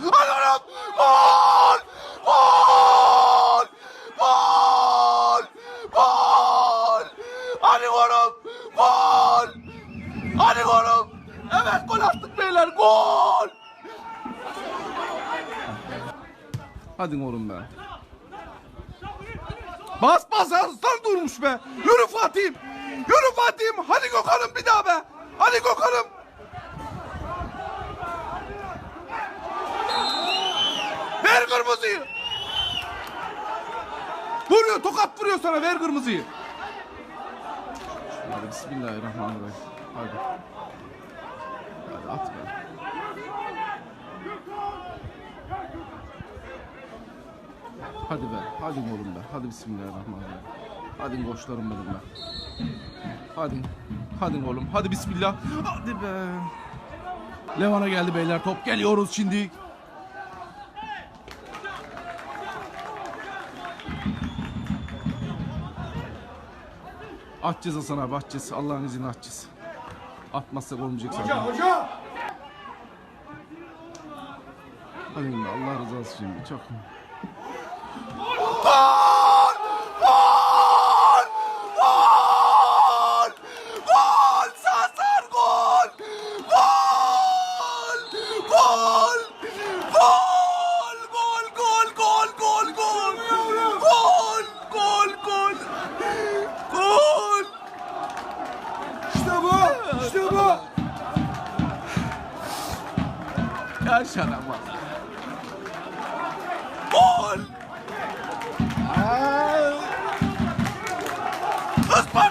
Oğlum. Gol. Gol. Gol. Gol. Hadi oğlum. Gol. Hadi oğlum. Evet gol attık beyler. Gol. Hadi oğlum be. Bas bas aslan durmuş be. Yürü Fatih'im. Yürü Fatih'im. Hadi Gökhan'ım bir daha be. Hadi Gökhan'ım. Ver kırmızıyı. Vuruyor tokat vuruyor sana ver kırmızıyı. Hadi bismillahirrahmanirrahim. Hadi. Hadi at be. Hadi be. Hadi oğlum be. Hadi bismillahirrahmanirrahim. Hadi koçlarım benim be. Hadi. Hadi oğlum. Hadi bismillah. Hadi be. Levan'a geldi beyler. Top geliyoruz şimdi. Atacağız Hasan abi atacağız. Allah'ın izniyle atacağız. Atmazsak olmayacak zaten. Hoca. Hadi yine Allah razı olsun. Çok yaşar şey ama. Gol! Isparta!